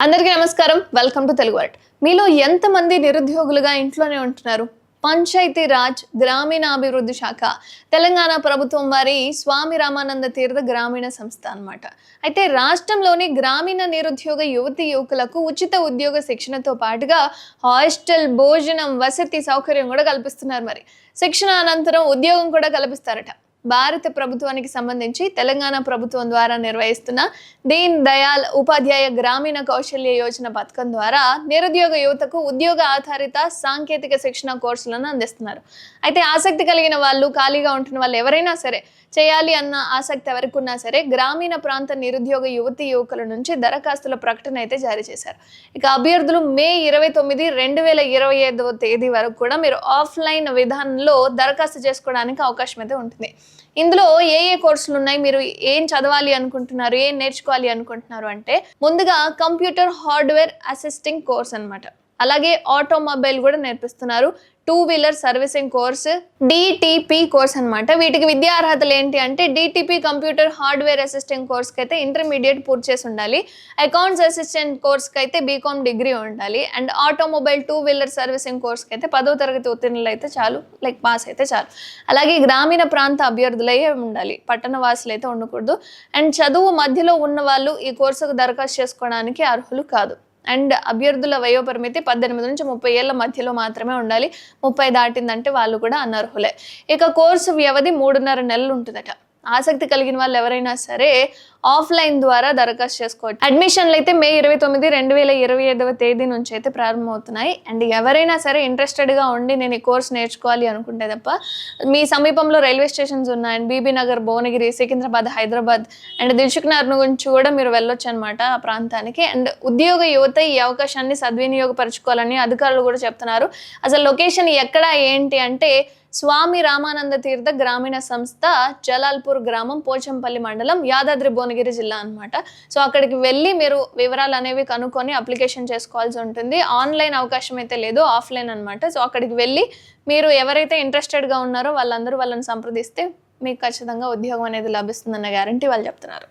అందరికీ నమస్కారం. Welcome to Telugu word మీలో ఎంతమంది నిరుద్యోగులుగా ఇంట్లోనే ఉంటున్నారు? పంచాయతీ రాజ్ గ్రామీణాభివృద్ధి శాఖ తెలంగాణ ప్రభుత్వం వారి స్వామి రామానంద తీర్థ గ్రామీణ సంస్థ అన్నమాట. అయితే రాష్ట్రంలోని గ్రామీణ నిరుద్యోగ యువతి యువకులకు ఉచిత ఉద్యోగ శిక్షణతో పాటుగా హాస్టల్ భోజనం వసతి సౌకర్యం కూడా కల్పిస్తున్నారు మరి. శిక్షణ అనంతరం ఉద్యోగం కూడా కల్పిస్తారట. భారత ప్రభుత్వానికి సంబంధించి తెలంగాణ ప్రభుత్వం ద్వారా నిర్వహిస్తున్న దీన్ దయాల్ ఉపాధ్యాయ గ్రామీణ కౌశల్య యోజన పథకం ద్వారా నిరుద్యోగ యువతకు ఉద్యోగ ఆధారిత సాంకేతిక శిక్షణ కోర్సులను అందిస్తున్నారు. అయితే ఆసక్తి కలిగిన వాళ్ళు ఖాళీగా ఉంటున్న వాళ్ళు ఎవరైనా సరే చేయాలి అన్న ఆసక్తి ఎవరికున్నా సరే గ్రామీణ ప్రాంత నిరుద్యోగ యువతి యువకుల నుంచి దరఖాస్తుల ప్రకటన అయితే జారీ చేశారు. ఇక అభ్యర్థులు మే ఇరవై తొమ్మిది రెండు వేల ఇరవై ఐదవ తేదీ వరకు కూడా మీరు ఆఫ్లైన్ విధానంలో దరఖాస్తు చేసుకోవడానికి అవకాశం అయితే ఉంటుంది. ఇందులో ఏ ఏ కోర్సులు ఉన్నాయి? మీరు ఏం చదవాలి అనుకుంటున్నారు? ఏం నేర్చుకోవాలి అనుకుంటున్నారు? అంటే ముందుగా కంప్యూటర్ హార్డ్వేర్ అసిస్టింగ్ కోర్స్ అన్నమాట. అలాగే ఆటోమొబైల్ కూడా నేర్పిస్తున్నారు. Two wheeler servicing course DTP course అన్నమాట. వీటికి విద్యా అర్హతలు ఏంటి అంటే డిటిపి కంప్యూటర్ హార్డ్వేర్ అసిస్టెంట్ కోర్స్కి అయితే ఇంటర్మీడియట్ పూర్తి చేసి ఉండాలి. అకౌంట్స్ అసిస్టెంట్ కోర్స్కి అయితే బీకామ్ డిగ్రీ ఉండాలి. And automobile two wheeler servicing కోర్స్కి అయితే పదో తరగతి ఉత్తీర్ణులు అయితే చాలు. లైక్ పాస్ అయితే చాలు. అలాగే గ్రామీణ ప్రాంత అభ్యర్థులయ్యే ఉండాలి. పట్టణ వాసులు అయితే ఉండకూడదు. అండ్ చదువు మధ్యలో ఉన్న వాళ్ళు ఈ కోర్సుకు దరఖాస్తు చేసుకోవడానికి అర్హులు కాదు. అండ్ అభ్యర్థుల వయోపరిమితి పద్దెనిమిది నుంచి ముప్పై ఏళ్ళ మధ్యలో మాత్రమే ఉండాలి. ముప్పై దాటిందంటే వాళ్ళు కూడా అనర్హులే. ఇక కోర్సు వ్యవధి మూడున్నర నెలలు ఉంటుందట. ఆసక్తి కలిగిన వాళ్ళు ఎవరైనా సరే ఆఫ్లైన్ ద్వారా దరఖాస్తు చేసుకోవచ్చు. అడ్మిషన్లు అయితే మే ఇరవై తొమ్మిది రెండు వేల ఇరవై ఐదవ తేదీ నుంచి అయితే ప్రారంభమవుతున్నాయి. అండ్ ఎవరైనా సరే ఇంట్రెస్టెడ్గా ఉండి నేను ఈ కోర్స్ నేర్చుకోవాలి అనుకుంటే తప్ప మీ సమీపంలో రైల్వే స్టేషన్స్ ఉన్నాయి. అండ్ బీబీ నగర్ భువనగిరి సికింద్రాబాద్ హైదరాబాద్ అండ్ దిల్సుఖ్ నగర్ నుంచి కూడా మీరు వెళ్ళొచ్చు అనమాట ఆ ప్రాంతానికి. అండ్ ఉద్యోగ యువత ఈ అవకాశాన్ని సద్వినియోగపరచుకోవాలని అధికారులు కూడా చెప్తున్నారు. అసలు లొకేషన్ ఎక్కడ ఏంటి అంటే స్వామి రామానంద తీర్థ గ్రామీణ సంస్థ జలాల్పూర్ గ్రామం పోచంపల్లి మండలం యాదాద్రి భువనగిరి జిల్లా అనమాట సో అక్కడికి వెళ్ళి మీరు వివరాలు అనేవి కనుక్కొని అప్లికేషన్ చేసుకోవాల్సి ఉంటుంది. ఆన్లైన్ అవకాశం అయితే లేదు ఆఫ్లైన్ అన్నమాట. సో అక్కడికి వెళ్ళి మీరు ఎవరైతే ఇంట్రెస్టెడ్గా ఉన్నారో వాళ్ళందరూ వాళ్ళని సంప్రదిస్తే మీకు ఖచ్చితంగా ఉద్యోగం అనేది లభిస్తుందన్న గ్యారంటీ వాళ్ళు చెప్తున్నారు.